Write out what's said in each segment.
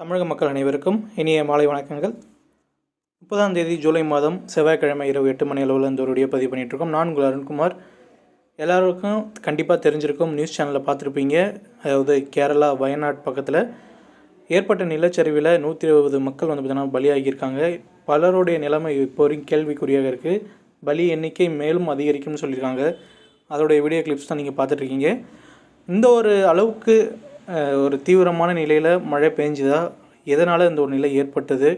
தமிழக மக்கள் அனைவருக்கும் இனிய மாலை வணக்கங்கள். முப்பதாம் தேதி ஜூலை மாதம் செவ்வாய்க்கிழமை இரவு எட்டு மணி அளவில் இந்த ஒரு வீடியோ பதிவு பண்ணிகிட்ருக்கோம் நான் உங்கள் அருண்குமார். எல்லாருக்கும் கண்டிப்பாக தெரிஞ்சிருக்கும் நியூஸ் சேனலில் பார்த்துருப்பீங்க அதாவது கேரளா வயநாட் பக்கத்தில் ஏற்பட்ட நிலச்சரிவில் நூற்றி இருபது மக்கள் வந்து பார்த்தீங்கன்னா பலியாகியிருக்காங்க. பலருடைய நிலைமை இப்போ வரைக்கும் கேள்விக்குறியாக இருக்குது பலி எண்ணிக்கை மேலும் அதிகரிக்கும்னு சொல்லியிருக்காங்க. அதோடைய வீடியோ கிளிப்ஸ் தான் நீங்கள் பார்த்துட்ருக்கீங்க இந்த ஒரு அளவுக்கு ஒரு தீவிரமான நிலையில் மழை பெஞ்சுதா? எதனால் இந்த ஒரு நிலை ஏற்பட்டது?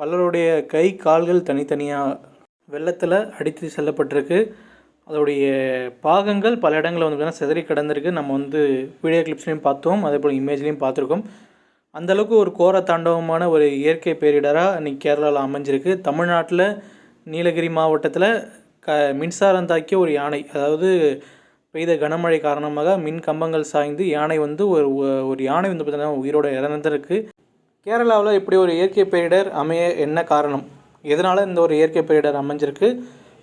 பலருடைய கை கால்கள் தனித்தனியாக வெள்ளத்தில் அடித்து செல்லப்பட்டிருக்கு. அதோடைய பாகங்கள் பல இடங்களில் வந்து பார்த்தீங்கன்னா சிதறி கிடந்திருக்கு. நம்ம வந்து வீடியோ கிளிப்ஸ்லேயும் பார்த்தோம் அதே போல் இமேஜ்லேயும் பார்த்துருக்கோம். அந்தளவுக்கு ஒரு கோர தாண்டவமான ஒரு இயற்கை பேரிடராக இன்றைக்கி கேரளாவில் அமைஞ்சிருக்கு. தமிழ்நாட்டில் நீலகிரி மாவட்டத்தில் க மின்சாரம் தாக்கிய ஒரு யானை அதாவது பெய்த கனமழை காரணமாக மின் கம்பங்கள் சாய்ந்து யானை வந்து ஒரு ஒரு யானை வந்து பார்த்தீங்கன்னா உயிரோட இறந்திருக்கு. கேரளாவில் இப்படி ஒரு இயற்கை பேரிடர் அமைய என்ன காரணம்? எதனால் இந்த ஒரு இயற்கை பேரிடர் அமைஞ்சிருக்கு?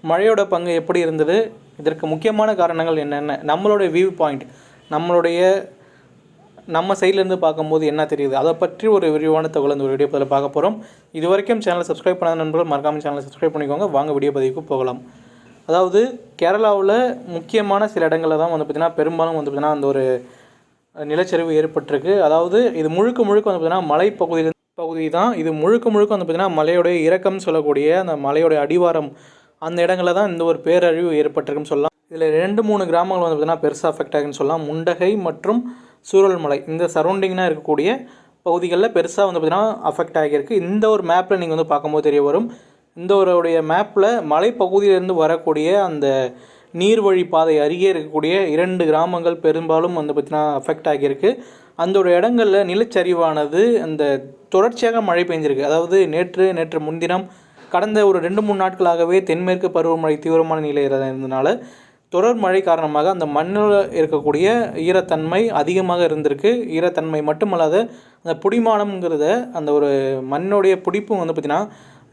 மழையோட பங்கு எப்படி இருந்தது? இதற்கு முக்கியமான காரணங்கள் என்னென்ன? நம்மளுடைய வியூ பாயிண்ட் நம்மளுடைய நம்ம சைட்லேருந்து பார்க்கும்போது என்ன தெரியுது? அதை பற்றி ஒரு விரிவான தகவல் இந்த ஒரு வீடியோ பதில் பார்க்க போகிறோம் இது வரைக்கும் சேனலை சப்ஸ்கிரைப் பண்ணாத நண்பர்கள் மறக்காமல் சேனலை சப்ஸ்கிரைப் பண்ணிக்கோங்க. வாங்க வீடியோ பதிவுக்கு போகலாம். அதாவது கேரளாவில் முக்கியமான சில இடங்களில் தான் வந்து பார்த்திங்கன்னா பெரும்பாலும் வந்து பார்த்திங்கன்னா அந்த ஒரு நிலச்சரிவு ஏற்பட்டிருக்கு. அதாவது இது முழுக்க முழுக்க வந்து பார்த்திங்கன்னா மலைப்பகுதியில் பகுதி தான். இது முழுக்க முழுக்க வந்து பார்த்திங்கன்னா மலையோடைய இறக்கம் சொல்லக்கூடிய அந்த மலையோடைய அடிவாரம் அந்த இடங்களில் தான் இந்த ஒரு பேரழிவு ஏற்பட்டிருக்குன்னு சொல்லலாம். இதில் ரெண்டு மூணு கிராமங்கள் வந்து பார்த்திங்கன்னா பெருசாக அஃபெக்ட் ஆகுன்னு சொல்லலாம். முண்டகை மற்றும் சூரல்மலை இந்த சரௌண்டிங்காக இருக்கக்கூடிய பகுதிகளில் பெருசாக வந்து பார்த்திங்கன்னா அஃபெக்ட் ஆகியிருக்கு. இந்த ஒரு மேப்பில் நீங்கள் வந்து பார்க்கும்போது தெரிய வரும். இந்த ஒருடைய மேப்பில் மலைப்பகுதியிலேருந்து வரக்கூடிய அந்த நீர்வழி பாதை அருகே இருக்கக்கூடிய இரண்டு கிராமங்கள் பெரும்பாலும் வந்து பார்த்திங்கன்னா அஃபெக்ட் ஆகியிருக்கு. அந்த ஒரு இடங்களில் நிலச்சரிவானது அந்த தொடர்ச்சியாக மழை பெஞ்சிருக்கு. அதாவது நேற்று நேற்று முன்தினம் கடந்த ஒரு ரெண்டு மூணு நாட்களாகவே தென்மேற்கு பருவமழை தீவிரமான நிலையில் இருந்ததுனால தொடர் மழை காரணமாக அந்த மண்ணில் இருக்கக்கூடிய ஈரத்தன்மை அதிகமாக இருந்திருக்கு. ஈரத்தன்மை மட்டுமல்லாத அந்த புடிமானம்ங்கிறத அந்த ஒரு மண்ணுடைய பிடிப்பும் வந்து பார்த்திங்கன்னா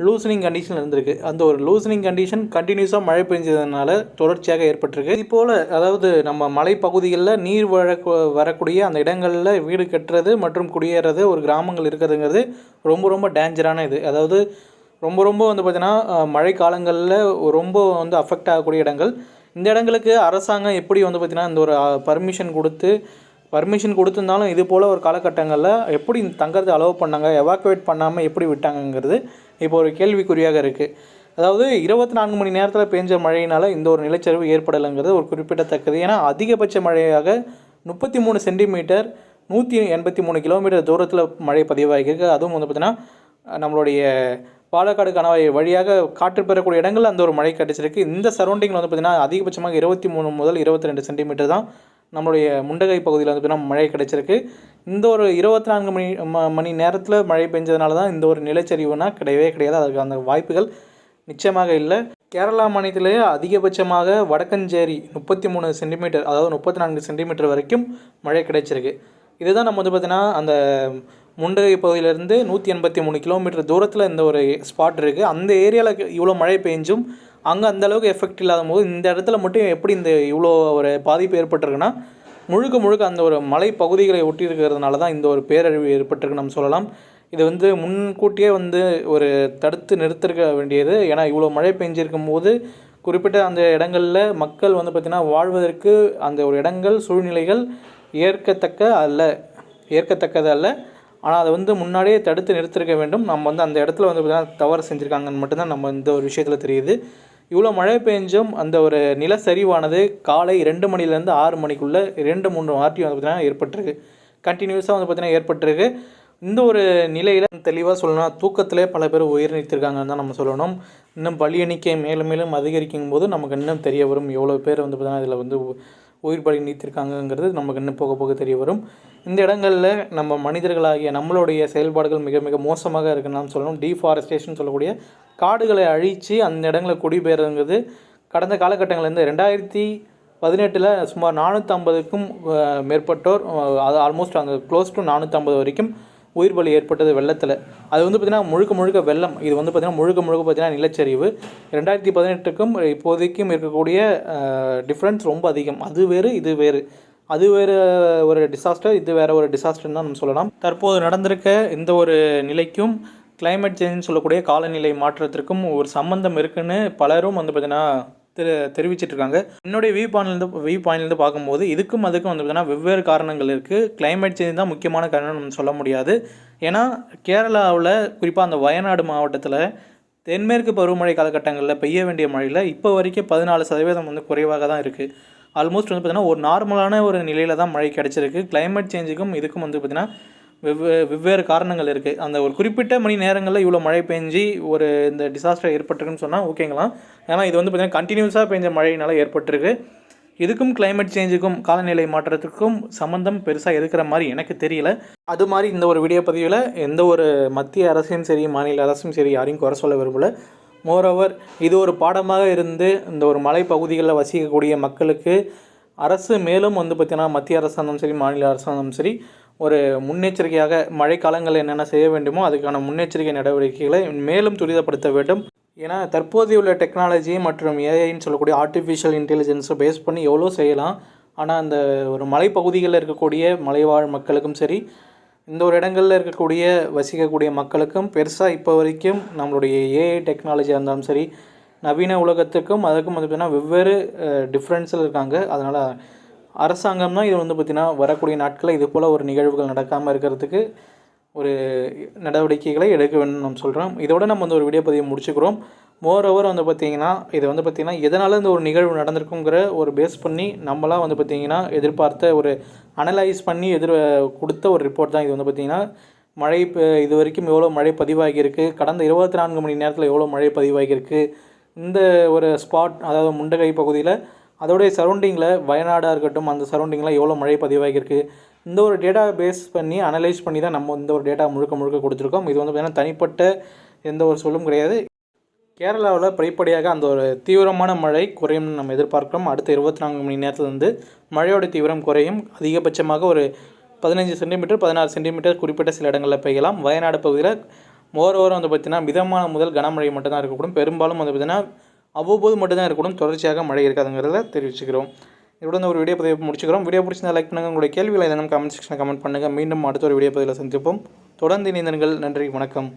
லூசனிங் கண்டிஷன் இருந்திருக்கு. அந்த ஒரு லூசனிங் கண்டிஷன் கண்டினியூஸாக மழை பெஞ்சதுனால தொடர்ச்சியாக ஏற்பட்டிருக்கு. இது போல் அதாவது நம்ம மலைப்பகுதிகளில் நீர் வழக்கு வரக்கூடிய அந்த இடங்களில் வீடு கட்டுறது மற்றும் குடியேறது ஒரு கிராமங்கள் இருக்கிறதுங்கிறது ரொம்ப ரொம்ப டேஞ்சரான இது. அதாவது ரொம்ப ரொம்ப வந்து பார்த்திங்கன்னா மழைக்காலங்களில் மழை காலங்களில் ரொம்ப வந்து அஃபெக்ட் ஆகக்கூடிய இடங்கள். இந்த இடங்களுக்கு அரசாங்கம் எப்படி வந்து பார்த்திங்கன்னா இந்த ஒரு பர்மிஷன் கொடுத்து பர்மிஷன் கொடுத்துருந்தாலும் இது போல் ஒரு காலகட்டங்களில் எப்படி இந்த தங்கறது அலோவ் பண்ணாங்க எவாக்குவேட் பண்ணாமல் எப்படி விட்டாங்கங்கிறது இப்போ ஒரு கேள்விக்குறியாக இருக்குது அதாவது இருபத்தி நான்கு மணி நேரத்தில் பெஞ்ச மழையினால் இந்த ஒரு நிலச்சரிவு ஏற்படலைங்கிறது ஒரு குறிப்பிடத்தக்கது. ஏன்னா அதிகபட்ச மழையாக முப்பத்தி மூணு சென்டிமீட்டர் நூற்றி எண்பத்தி மூணு கிலோமீட்டர் தூரத்தில் மழை பதிவாகியிருக்கு. அதுவும் வந்து பார்த்திங்கன்னா நம்மளுடைய பாலக்காடு கணவாய் வழியாக காற்று பெறக்கூடிய இடங்களில் அந்த ஒரு மழை கிடச்சிருக்கு இந்த சரௌண்டிங்கில் வந்து பார்த்திங்கன்னா அதிகபட்சமாக இருபத்தி மூணு முதல் இருபத்தி ரெண்டு சென்டிமீட்டர் தான் நம்மளுடைய முண்டகை பகுதியில் வந்து பார்த்திங்கன்னா மழை கிடச்சிருக்கு. இந்த ஒரு இருபத்தி நான்கு மணி ம மணி நேரத்தில் மழை பெஞ்சதுனால தான் இந்த ஒரு நிலச்சரிவுனா கிடையவே கிடையாது. அதுக்கு அந்த வாய்ப்புகள் நிச்சயமாக இல்லை. கேரளா மாநிலத்திலேயே அதிகபட்சமாக வடக்கஞ்சேரி முப்பத்தி மூணு சென்டிமீட்டர் அதாவது முப்பத்தி நான்கு சென்டிமீட்டர் வரைக்கும் மழை கிடைச்சிருக்கு. இதுதான் நம்ம வந்து பார்த்திங்கன்னா அந்த முண்டகை பகுதியிலேருந்து நூற்றி எண்பத்தி மூணு கிலோமீட்டர் தூரத்தில் இந்த ஒரு ஸ்பாட் இருக்குது அந்த ஏரியாவில் இவ்வளோ மழை பெஞ்சும் அங்கே அந்தளவுக்கு எஃபெக்ட் இல்லாத போது இந்த இடத்துல மட்டும் எப்படி இந்த இவ்வளோ ஒரு பாதிப்பு ஏற்பட்டிருக்குன்னா முழுக்க முழுக்க அந்த ஒரு மலை பகுதிகளை ஒட்டி இருக்கிறதுனால தான் இந்த ஒரு பேரழிவு ஏற்பட்டிருக்கு நம்ம சொல்லலாம். இது வந்து முன்கூட்டியே வந்து ஒரு தடுத்து நிறுத்திருக்க வேண்டியது. ஏன்னா இவ்வளோ மழை பெஞ்சிருக்கும் போது குறிப்பிட்ட அந்த இடங்களில் மக்கள் வந்து பார்த்திங்கன்னா வாழ்வதற்கு அந்த ஒரு இடங்கள் சூழ்நிலைகள் ஏற்கத்தக்க அல்ல. ஏற்கத்தக்கது அல்ல. ஆனால் அதை வந்து முன்னாடியே தடுத்து நிறுத்திருக்க வேண்டும். நம்ம வந்து அந்த இடத்துல வந்து பார்த்திங்கன்னா தவறு செஞ்சுருக்காங்கன்னு மட்டும்தான் நம்ம இந்த ஒரு விஷயத்தில் தெரியுது. இவ்வளோ மழை பெஞ்சும் அந்த ஒரு நிலச்சரிவானது காலை ரெண்டு மணிலேருந்து ஆறு மணிக்குள்ளே ரெண்டு மூணு ஆர்டி வந்து பார்த்திங்கன்னா ஏற்பட்டிருக்கு. கண்டினியூஸாக வந்து பார்த்திங்கன்னா ஏற்பட்டிருக்கு. இந்த ஒரு நிலையில் தெளிவாக சொல்லணும்னா தூக்கத்திலே பல பேர் உயிர்நீத்திருக்காங்கன்னு தான் நம்ம சொல்லணும். இன்னும் பலி எண்ணிக்கை மேலும் மேலும் அதிகரிக்கும் போது நமக்கு இன்னும் தெரிய வரும். எவ்வளோ பேர் வந்து பார்த்திங்கன்னா இதில் வந்து உயிர் பலி நீத்திருக்காங்கங்கிறது நமக்கு இன்னும் போக போக தெரிய வரும். இந்த இடங்களில் நம்ம மனிதர்களாகிய நம்மளுடைய செயல்பாடுகள் மிக மிக மோசமாக இருக்குன்னு சொல்லணும். டீஃபாரஸ்டேஷன் சொல்லக்கூடிய காடுகளை அழித்து அந்த இடங்களை குடிபெயர்ங்கிறது கடந்த காலகட்டங்கள்லேருந்து ரெண்டாயிரத்தி பதினெட்டில் சுமார் நானூற்றம்பதுக்கும் மேற்பட்டோர் அது ஆல்மோஸ்ட் அங்கே க்ளோஸ் டு நானூற்றம்பது வரைக்கும் உயிர் பலி ஏற்பட்டது வெள்ளத்தில். அது வந்து பார்த்திங்கன்னா முழுக்க முழுக்க வெள்ளம். இது வந்து பார்த்திங்கன்னா முழுக்க முழுக்க பார்த்திங்கன்னா நிலச்சரிவு. ரெண்டாயிரத்தி பதினெட்டுக்கும் இப்போதைக்கும் இருக்கக்கூடிய டிஃப்ரென்ஸ் ரொம்ப அதிகம். அது வேறு இது வேறு. அது வேறு ஒரு டிசாஸ்டர் இது வேறு ஒரு டிசாஸ்டர்னு தான் நம்ம சொல்லலாம். தற்போது நடந்திருக்க இந்த ஒரு நிலைக்கும் கிளைமேட் சேஞ்ச் சொல்லக்கூடிய காலநிலை மாற்றத்திற்கும் ஒரு சம்மந்தம் இருக்குன்னு பலரும் வந்து பார்த்திங்கன்னா தெரி தெரிவிச்சிட்டு இருக்காங்க என்னுடைய வியூ பாயிண்ட்லேருந்து வியூ பாயிண்ட்லேருந்து பார்க்கும்போது இதுக்கும் அதுக்கும் வந்து பார்த்தீங்கன்னா வெவ்வேறு காரணங்கள் இருக்குது கிளைமேட் சேஞ்ச் தான் முக்கியமான காரணம் நம்ம சொல்ல முடியாது. ஏன்னா கேரளாவில் குறிப்பாக அந்த வயநாடு மாவட்டத்தில் தென்மேற்கு பருவமழை காலகட்டங்களில் பெய்ய வேண்டிய மழையில் இப்போ வரைக்கும் பதினாலு சதவீதம் வந்து குறைவாக தான் இருக்குது ஆல்மோஸ்ட் வந்து பார்த்திங்கன்னா ஒரு நார்மலான ஒரு நிலையில் தான் மழை கிடச்சிருக்கு. கிளைமேட் சேஞ்சுக்கும் இதுக்கும் வந்து பார்த்திங்கன்னா வெவ்வே வெவ்வேறு காரணங்கள் இருக்குது அந்த ஒரு குறிப்பிட்ட மணி நேரங்களில் இவ்வளோ மழை பெஞ்சு ஒரு இந்த டிசாஸ்டர் ஏற்பட்டிருக்குன்னு சொன்னால் ஓகேங்களாம் ஏன்னா இது வந்து பார்த்திங்கன்னா கண்டினியூஸாக பெஞ்ச மழையினால் ஏற்பட்டிருக்கு. இதுக்கும் கிளைமேட் சேஞ்சுக்கும் காலநிலை மாற்றத்துக்கும் சம்மந்தம் பெருசாக இருக்கிற மாதிரி எனக்கு தெரியல. அது மாதிரி இந்த ஒரு வீடியோ பதிவில் எந்த ஒரு மத்திய அரசையும் சரி மாநில அரசும் சரி யாரையும் குறை சொல்ல விரும்பலை. மோரோவர் இது ஒரு பாடமாக இருந்து இந்த ஒரு மலைப்பகுதிகளில் வசிக்கக்கூடிய மக்களுக்கு அரசு மேலும் வந்து பார்த்திங்கன்னா மத்திய அரசாங்கம் சரி மாநில அரசாங்கம் சரி ஒரு முன்னெச்சரிக்கையாக மழைக்காலங்களில் என்னென்ன செய்ய வேண்டுமோ அதுக்கான முன்னெச்சரிக்கை நடவடிக்கைகளை மேலும் துரிதப்படுத்த வேண்டும். ஏன்னா தற்போதைய உள்ள டெக்னாலஜி மற்றும் ஏஐன்னு சொல்லக்கூடிய ஆர்டிஃபிஷியல் இன்டெலிஜென்ஸை பேஸ் பண்ணி எவ்வளோ செய்யலாம். ஆனால் அந்த ஒரு மலைப்பகுதிகளில் இருக்கக்கூடிய மலைவாழ் மக்களுக்கும் சரி இந்த ஒரு இடங்களில் இருக்கக்கூடிய வசிக்கக்கூடிய மக்களுக்கும் பெருசாக இப்போ வரைக்கும் நம்மளுடைய ஏஐ டெக்னாலஜியாக இருந்தாலும் சரி நவீன உலகத்துக்கும் அதுக்கும் வந்து பார்த்திங்கன்னா வெவ்வேறு டிஃப்ரென்ஸில் இருக்காங்க. அதனால் அரசாங்கம்னால் இது வந்து பார்த்திங்கன்னா வரக்கூடிய நாட்களில் இது போல் ஒரு நிகழ்வுகள் நடக்காமல் இருக்கிறதுக்கு ஒரு நடவடிக்கைகளை எடுக்க வேண்டும் நம்ம சொல்கிறோம். இதோட நம்ம வந்து ஒரு வீடியோ பதிவு முடிச்சுக்கிறோம். மோர் ஓவர் வந்து பார்த்திங்கன்னா இது வந்து பார்த்திங்கன்னா எதனால் இந்த ஒரு நிகழ்வு நடந்திருக்குங்கிற ஒரு பேஸ் பண்ணி நம்மளாம் வந்து பார்த்திங்கன்னா எதிர்பார்த்த ஒரு அனலைஸ் பண்ணி எதிர் கொடுத்த ஒரு ரிப்போர்ட் தான் இது வந்து பார்த்திங்கன்னா. மழை இப்போ இது வரைக்கும் எவ்வளோ மழை பதிவாகியிருக்கு? கடந்த இருபத்தி நான்கு மணி நேரத்தில் எவ்வளோ மழை பதிவாகியிருக்கு? இந்த ஒரு ஸ்பாட் அதாவது முண்டகை பகுதியில் அதோடைய சரௌண்டிங்கில் வயநாடாக இருக்கட்டும் அந்த சரௌண்டிங்கில் எவ்வளோ மழை பதிவாகியிருக்கு இந்த ஒரு டேட்டா பேஸ் பண்ணி அனலைஸ் பண்ணி தான் நம்ம இந்த ஒரு டேட்டா முழுக்க முழுக்க கொடுத்துருக்கோம். இது வந்து பார்த்திங்கன்னா தனிப்பட்ட எந்த ஒரு சொல்லும் கிடையாது. கேரளாவில் படிப்படியாக அந்த ஒரு தீவிரமான மழை குறையும்னு நம்ம எதிர்பார்க்கிறோம். அடுத்த இருபத்தி நான்கு மணி நேரத்துலேருந்து மழையோட தீவிரம் குறையும். அதிகபட்சமாக ஒரு பதினஞ்சு சென்டிமீட்டர் பதினாறு சென்டிமீட்டர் குறிப்பிட்ட சில இடங்களில் பெய்யலாம். வயநாடு பகுதியில் மோரோவரும் வந்து பார்த்திங்கன்னா மிதமான முதல் கனமழை மட்டும்தான் இருக்கக்கூடும். பெரும்பாலும் வந்து பார்த்திங்கன்னா அவ்வப்போது மட்டும்தான் இருக்கணும். தொடர்ச்சியாக மழை இருக்காதுங்கிறத தெரிவிச்சுக்கிறோம். இதோட ஒரு வீடியோ பதிவு முடிச்சுக்கிறோம். வீடியோ பிடிச்சிருந்தா லைக் பண்ணுங்கள் உங்களுடைய கேள்விகளை எதனும் கமெண்ட் செக்ஷனில் கமெண்ட் பண்ணுங்கள் மீண்டும் அடுத்த ஒரு வீடியோ பதிவில் சந்திப்போம். தொடர்ந்து இணைந்தர்கள் நன்றி. வணக்கம்.